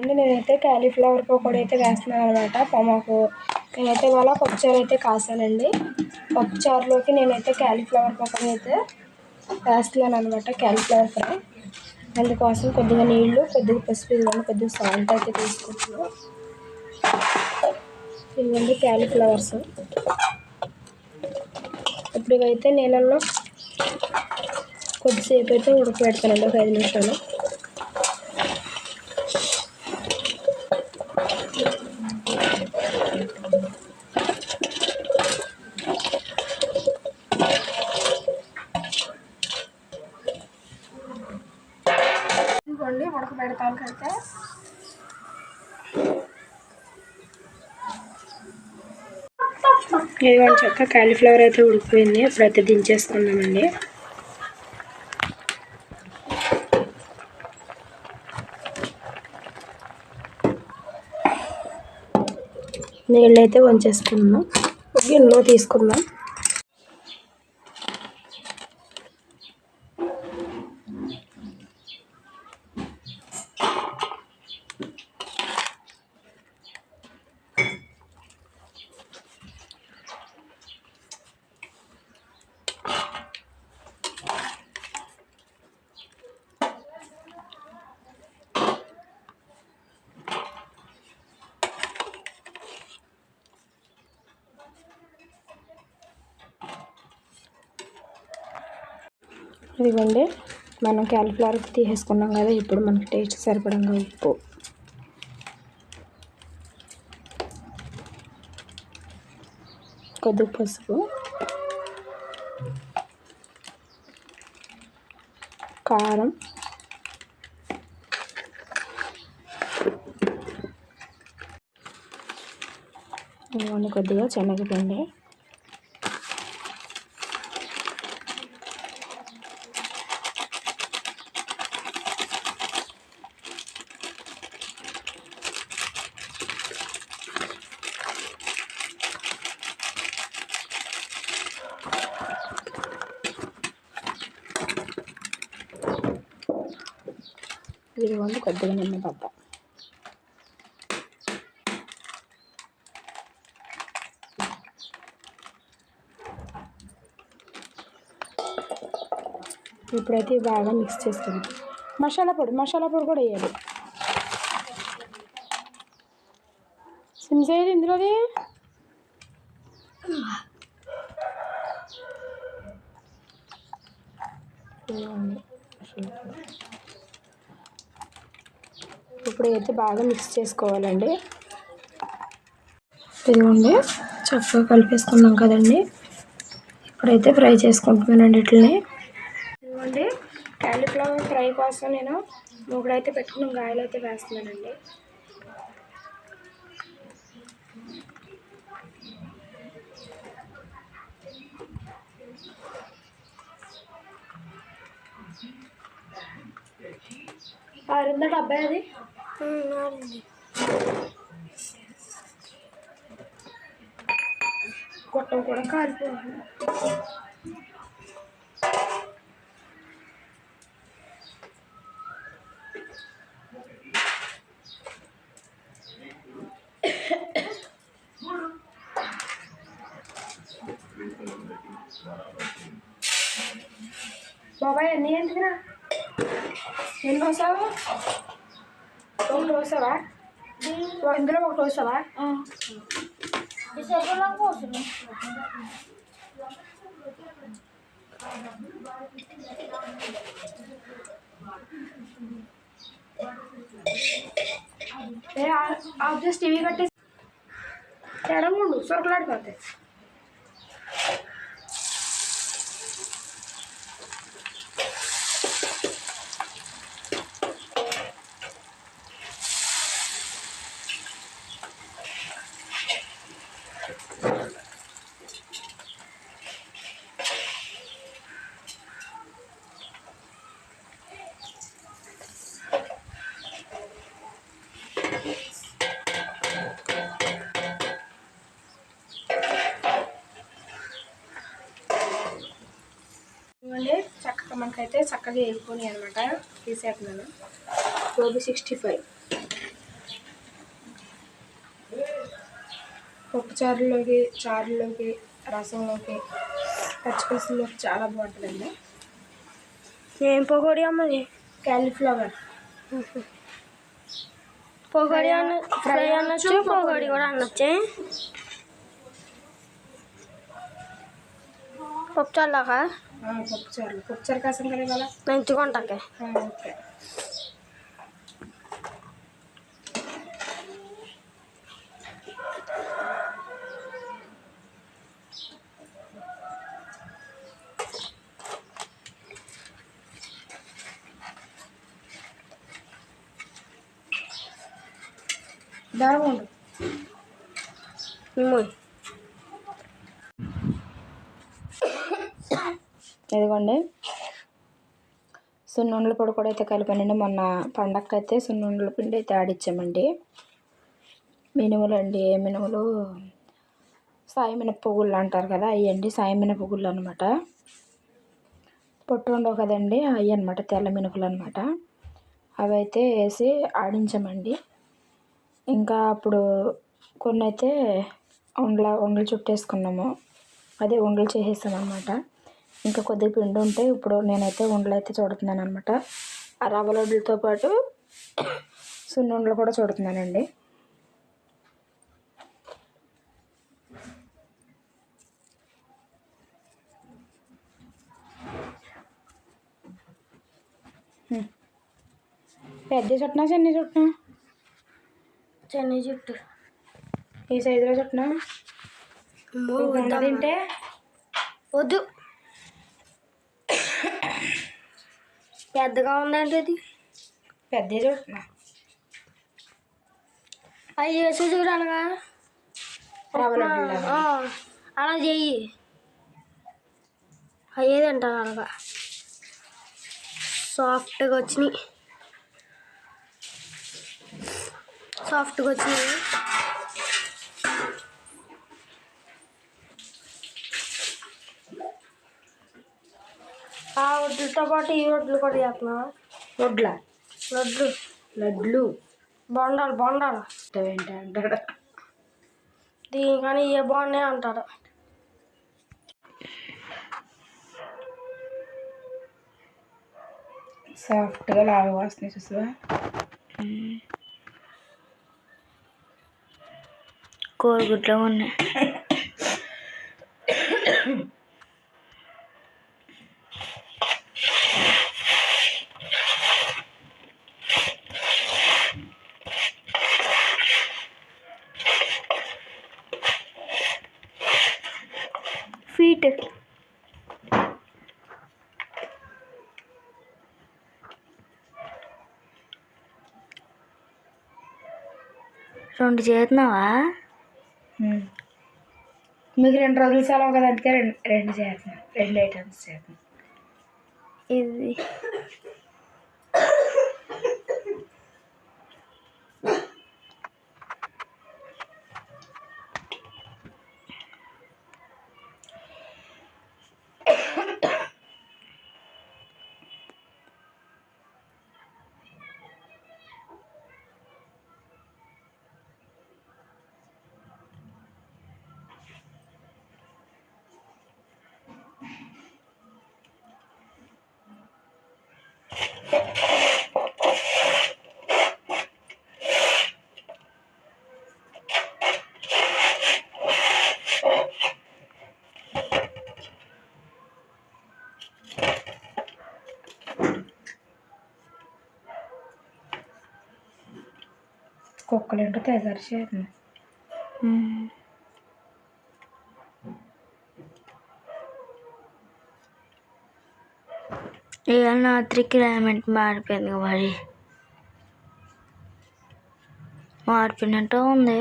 అండి నేనైతే క్యాలీఫ్లవర్ పకోడీ అయితే వేస్తున్నాను అనమాట పొమాకు. నేనైతే ఇవాళ పప్పుచారు అయితే కాసానండి. పప్పుచారులోకి నేనైతే క్యాలీఫ్లవర్ పకోడీ అయితే వేస్తున్నాను అనమాట క్యాలీఫ్లవర్ ఫ్రై. అందుకోసం కొద్దిగా నీళ్ళు కొద్దిగా పసుపు ఇదిగోండి కొద్దిగా సాల్ట్ అయితే తీసుకుంటున్నాను ఇదిగోండి క్యాలీఫ్లవర్స్. ఇప్పుడు అయితే నీళ్ళల్లో కొద్దిసేపు అయితే ఉడకబెడతానండి ఒక ఐదు నిమిషాలు. ఇదిగోండి చక్క కాలీఫ్లవర్ అయితే ఉడికిపోయింది. ఇప్పుడైతే దించేసుకుందామండి. నీళ్ళు అయితే వంచేసుకుందాం. గిన్నెలో తీసుకుందాం. ఇదిగోండి మనం క్యాలిఫ్లవర్ తీసేసుకున్నాం కదా ఇప్పుడు మనకి టేస్ట్ సరిపడంగా ఉప్పు. కొద్ది పసుపు. కారం. ఇదిగోండి కొద్దిగా శనగపిండి. ఇదిగోండి కొద్దిగా నిమ్మపప్పు ఇప్పుడైతే బాగా మిక్స్ చేస్తుంది మసాలా పొడి మసాలా పొడి కూడా వేయాలి. సిమ్స్ అయ్యేది ఇందులోది? మసాలా పొడి ఇప్పుడు అయితే బాగా మిక్స్ చేసుకోవాలండి. ఇదిగోండి చక్కగా కలిపేసుకున్నాం కదండి. ఇప్పుడైతే ఫ్రై చేసుకుంటున్నానండి ఇట్లని ఇదిగోండి క్యాలీఫ్లవర్ ఫ్రై కోసం నేను మూగుడైతే పెట్టుకుని గాయలు అయితే వేస్తున్నానండి. ఆరిందా డబ్బా అది గొట్టం కూడా కాలిపోయింది బాబాయ్ ఎన్ని ఎందుకురా ఎన్ని వస్తావు ఒకటి వస్తావా ఇందులో ఒకటి వస్తావా ఆఫ్ చేసి టీవీ కట్టేసి ఎడముండు సొరకలాడిపోతాయి ఇవ్వండి నాకైతే చక్కగా వేగిపోయి అనమాట తీసేస్తున్నాను గోబీ సిక్స్టీ ఫైవ్ పప్పు చారులోకి చారులోకి రసంలోకి పచ్చిపులుసులోకి చాలా బాగుంటుందండి. ఏం పొగోడి అమ్మది క్యాలీఫ్లవర్ పొగడి అన్న ఫ్రై అనొచ్చు పొగడి కూడా అనొచ్చు పప్పు చారులాగా? పప్పు చారులు పప్పు చారు కాసం కదా ఇవాళ నంచుకుంటాకే ఆ, ఓకే దారం ఉండు ఇదిగోండి. సున్నుండల పొడి కూడా అయితే కలిపానండి. మొన్న పండగకి అయితే సున్నుండల పిండి అయితే ఆడిచ్చామండి మినుములు అండి ఏ మినుములు? సాయి మినపగుళ్ళు అంటారు కదా అవి అండి. సాయి మినపగుళ్ళు అనమాట పొట్టు ఉండవు కదండి అవి అనమాట తెల్ల మినుపులు అనమాట అవి అయితే వేసి ఆడించామండి. ఇంకా అప్పుడు కొన్ని అయితే ఉండల ఉండలు చుట్టేసుకున్నాము. అదే ఉండలు చేసేసాం అనమాట ఇంకా కొద్దిగా పిండి ఉంటే ఇప్పుడు నేనైతే ఉండలు అయితే చూడుతున్నాను అనమాట ఆ రవ్వ లడ్డులతో పాటు సున్నుండలు కూడా చూడుతున్నానండి. పెద్ద చుట్టినా చిన్న చుట్టినా చెన్నై చుట్టూ ఈ సైజులో చుట్టినా. తింటే? వద్దు. పెద్దగా ఉందండి అది. పెద్ద చుట్టినా అవి చూడనగా రవ్వ లడ్డులాగా. అలా చెయ్యి. అయ్యే తింటాను అలాగా? సాఫ్ట్గా వచ్చినాయి. సాఫ్ట్గా వచ్చినాయి. వడ్లతో పాటు ఈ వడ్లు కూడా చేస్తున్నావా? వడ్ల లడ్లు లడ్లు. బొండాలు బొండాలు. ఏంటి అంటాడు. దీనికని ఏ బాగున్నాయి అంటారు. సాఫ్ట్గా లాగా వస్తున్నాయి చూసావా? కోడిగుడ్లో ఉన్నాయి. ఫీట్ రెండు చేస్తున్నావా. మీకు రెండు రోజులు సెలవు కదా అందుకే రెండు రెండు చేస్తున్నాను రెండు ఐటమ్స్ చేస్తున్నాను ఇది. కుక్కలు తయారు చేయాలి ఏదన్నా ఇవాళ క్లైమేట్ మారిపోయింది మరి. మారిపోయినట్టు ఉంది.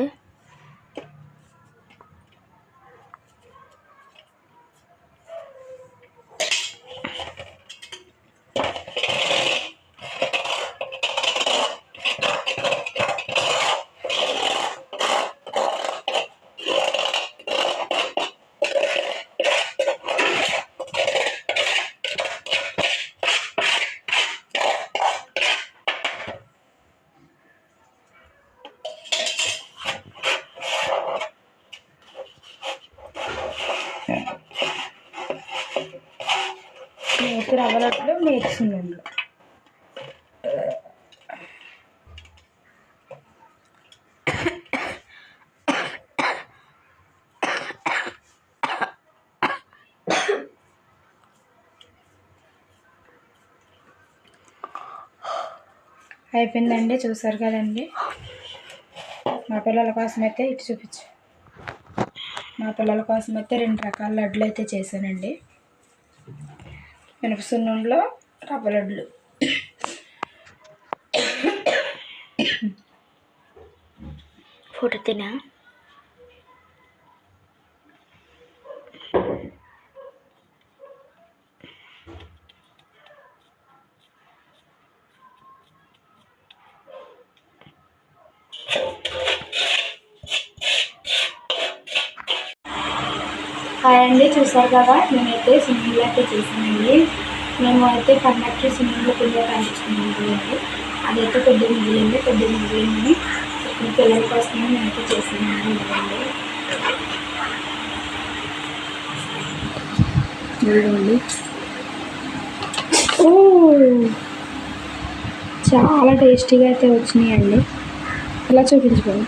నేతి రవ్వ లడ్లు అయిపోయిందండి చూసారు కదండి. మా పిల్లల కోసం అయితే ఇటు చూపించు. మా పిల్లల కోసం అయితే రెండు రకాల లడ్లు అయితే చేశానండి. మినప సున్నుండలో రవ్వ లడ్లు ఫోటో తినా? హాయ్ అండి చూసారు కదా? నేనైతే స్విమ్మింగ్లో అయితే చేసానండి మేము అయితే పండగకి సున్నుండలు పిల్లలు పండించుకున్నాం కదండి అదైతే కొద్దిగా మిగిలింది కొద్దిగా మిగిలింది. ఇప్పుడు పిల్లల కోసమే నేనైతే చేశానండి ఇదిగోండి. ఓ చాలా టేస్టీగా అయితే వచ్చినాయండి. ఇలా చూపించుకోండి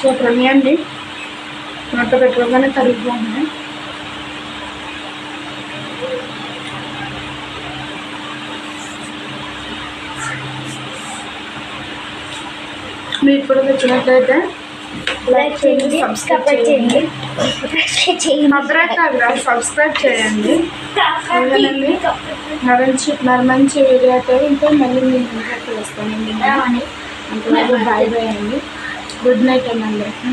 సూపర్ ఉన్నాయండి నోట్లో పెట్టుకోగానే కరిగిపోతుంది మీకు కూడా నచ్చినట్లయితే లైక్ చేయండి సబ్స్క్రైబ్ చేయండి. సబ్స్క్రైబ్ చేయండి. మరంచి మరి మంచి వీడియో అయితే ఇంకా మళ్ళీ మీ ముందుకు వస్తానండి. బాయ్ బాయ్ అండి. గుడ్ నైట్ అండి అందరికీ